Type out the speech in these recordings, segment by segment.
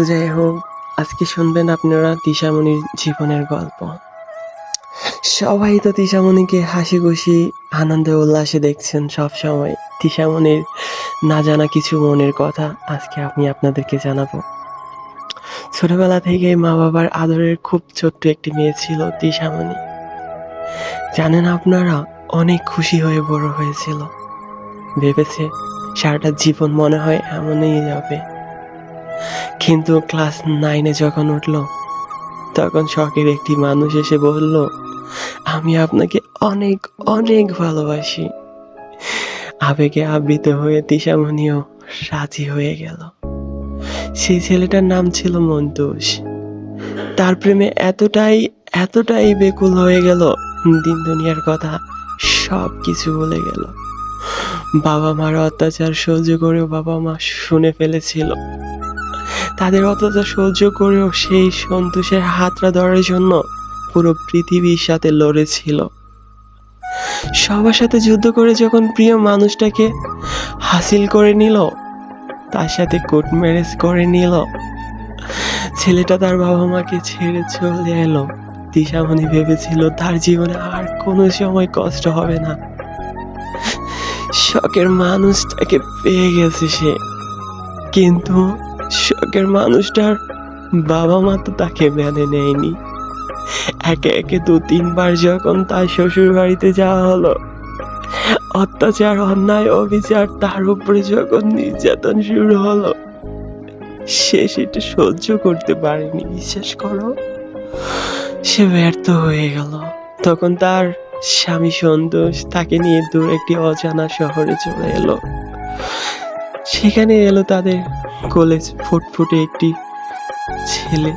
তো যাই হোক, আজকে শুনবেন আপনারা তিশামণির জীবনের গল্প। সবাই তো তিশামণিকে হাসি খুশি, আনন্দে উল্লাসে দেখছেন সব সময় তিশামণির না জানা কিছু মনের কথা আজকে আমি আপনাদেরকে জানাব। ছোটবেলা থেকে মা বাবার আদরের খুব ছোট্ট একটি মেয়ে ছিল তিশামণি। জানেন আপনারা, অনেক খুশি হয়ে বড় হয়েছিল। ভেবেছে সারাটা জীবন মনে হয় এমনই যাবে। কিন্তু ক্লাস নাইনে যখন উঠল, তখন শখের একটি মানুষ এসে বলল, আমি আপনাকে অনেক অনেক ভালোবাসি। আবেগে আবৃত হয়ে তিশামণিও রাজি হয়ে গেল। সেই ছেলেটার নাম ছিল মন্তুষ তার প্রেমে এতটাই এতটাই বেকুল হয়ে গেল, দিন দুনিয়ার কথা সব কিছু বলে গেল। বাবা মার অত্যাচার সহ্য করেও বাবা মা শুনে ফেলেছিল। তাদের অত্যাচার সহ্য করেও সেই সন্তোষের হাতটা ধরার জন্য পুরো পৃথিবীর সাথে লড়েছিল। সবার সাথে যুদ্ধ করে যখন প্রিয় মানুষটাকে হাসিল করে নিল, তার সাথে কোর্ট ম্যারেজ করে নিল। ছেলেটা তার বাবা মাকে ছেড়ে চলে এলো। দিশামণি ভেবেছিল, তার জীবনে আর কোনো সময় কষ্ট হবে না। শখের মানুষটাকে পেয়ে গেছে সে। কিন্তু শখের মানুষটার বাবা মা তো তাকে মেনে নেয়নি। একে একে দু তিনবার যখন তার শ্বশুর বাড়িতে যাওয়া হলো, অত্যাচার, অন্যায়, অবিচার, তার উপরে যখন নির্যাতন শুরু হলো, সে সেটা সহ্য করতে পারেনি, বিশ্বাস করো। সে ব্যর্থ হয়ে গেল। তখন তার স্বামী সন্তোষ তাকে নিয়ে দূর একটি অজানা শহরে চলে এলো। সেখানে এলো তাদের কলেজ ফুটফুটে একটি ছেলে,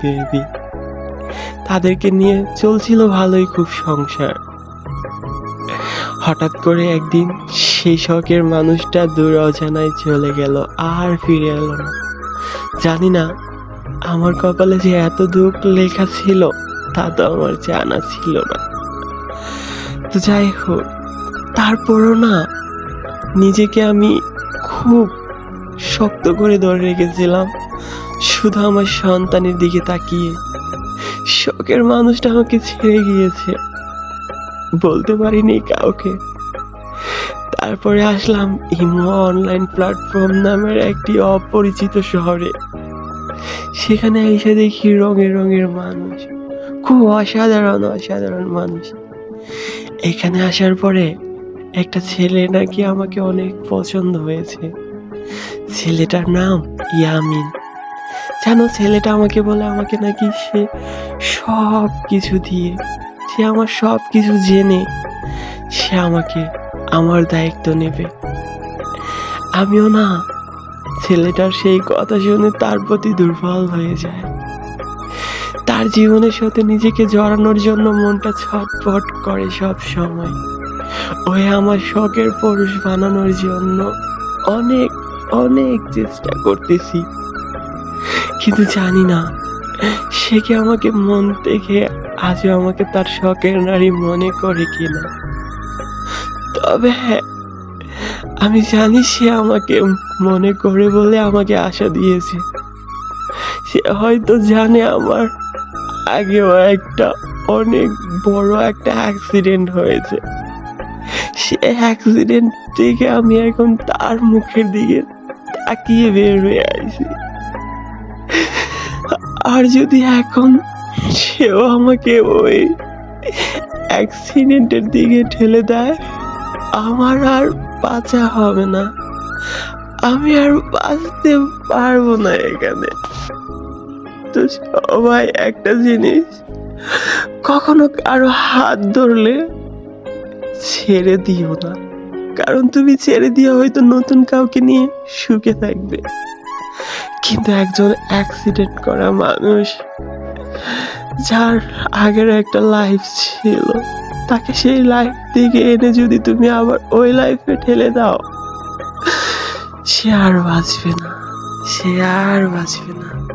বেবি। তাদেরকে নিয়ে চলছিল ভালোই খুব সংসার। হঠাৎ করে একদিন সেই শখের মানুষটা দূর অজানায় চলে গেল, আর ফিরে এলো না। জানি না আমার কপালে যে এত দুঃখ লেখা ছিল, তা তো আমার জানা ছিল না। তো যাই হোক, তারপরও না, নিজেকে আমি খুব শক্ত করে ধরে রেখেছিলাম। শুধু আমার সন্তানের দিকে তাকিয়ে। শখের মানুষটা আমাকে ছেড়ে গিয়েছে। বলতে পারিনি কাউকে। তারপরে আসলাম ইমো অনলাইন প্ল্যাটফর্ম নামের একটি অপরিচিত শহরে। সেখানে এসে দেখি রঙের রঙের মানুষ। খুব অসাধারণ অসাধারণ মানুষ। এখানে আসার পরে একটা ছেলে নাকি আমাকে অনেক পছন্দ হয়েছে। ছেলেটার নাম ইয়ামিন। জানো, ছেলেটা আমাকে বলে আমাকে নাকি সে সব কিছু দিয়ে, সে আমার সব কিছু জেনে, সে আমাকে আমার দায়িত্ব নেবে। আমিও না, ছেলেটার সেই কথা শুনে তার প্রতি দুর্বল হয়ে যায় তার জীবনের সাথে নিজেকে জড়ানোর জন্য মনটা ছটফট করে সব সময় ওই আমার শখের পুরুষ বানানোর জন্য অনেক অনেক চেষ্টা করতেছি। কিন্তু জানি না, সে কি আমাকে মন থেকে আজও আমাকে তার শখের নারী মনে করে কিনা। তবে হ্যাঁ আমি জানি সে আমাকে মনে করে বলে আমাকে আশা দিয়েছে। সে হয়তো জানে আমার আগেও একটা অনেক বড় একটা অ্যাক্সিডেন্ট হয়েছে। সে অ্যাক্সিডেন্ট থেকে আমি এখন তার মুখের দিকে তাকিয়ে বের হয়ে আইছি আর যদি এখন সেও আমাকে ওই অ্যাক্সিডেন্টের দিকে ঠেলে দেয়, আমার আর বাঁচা হবে না। আমি আর বাঁচতে পারব না এখানে। তো সবাই একটা জিনিস, কখনো কারও হাত ধরলে ছেড়ে দিও না। কারণ তুমি ছেড়ে দিয়ে হয়তো নতুন কাউকে নিয়ে সুখে থাকবে। কিন্তু একজন অ্যাক্সিডেন্ট করা মানুষ, যার আগের একটা লাইফ ছিল, তাকে সেই লাইফ থেকে এনে যদি তুমি আবার ওই লাইফে ঠেলে দাও, সে আর বাঁচবে না। সে আর বাঁচবে না।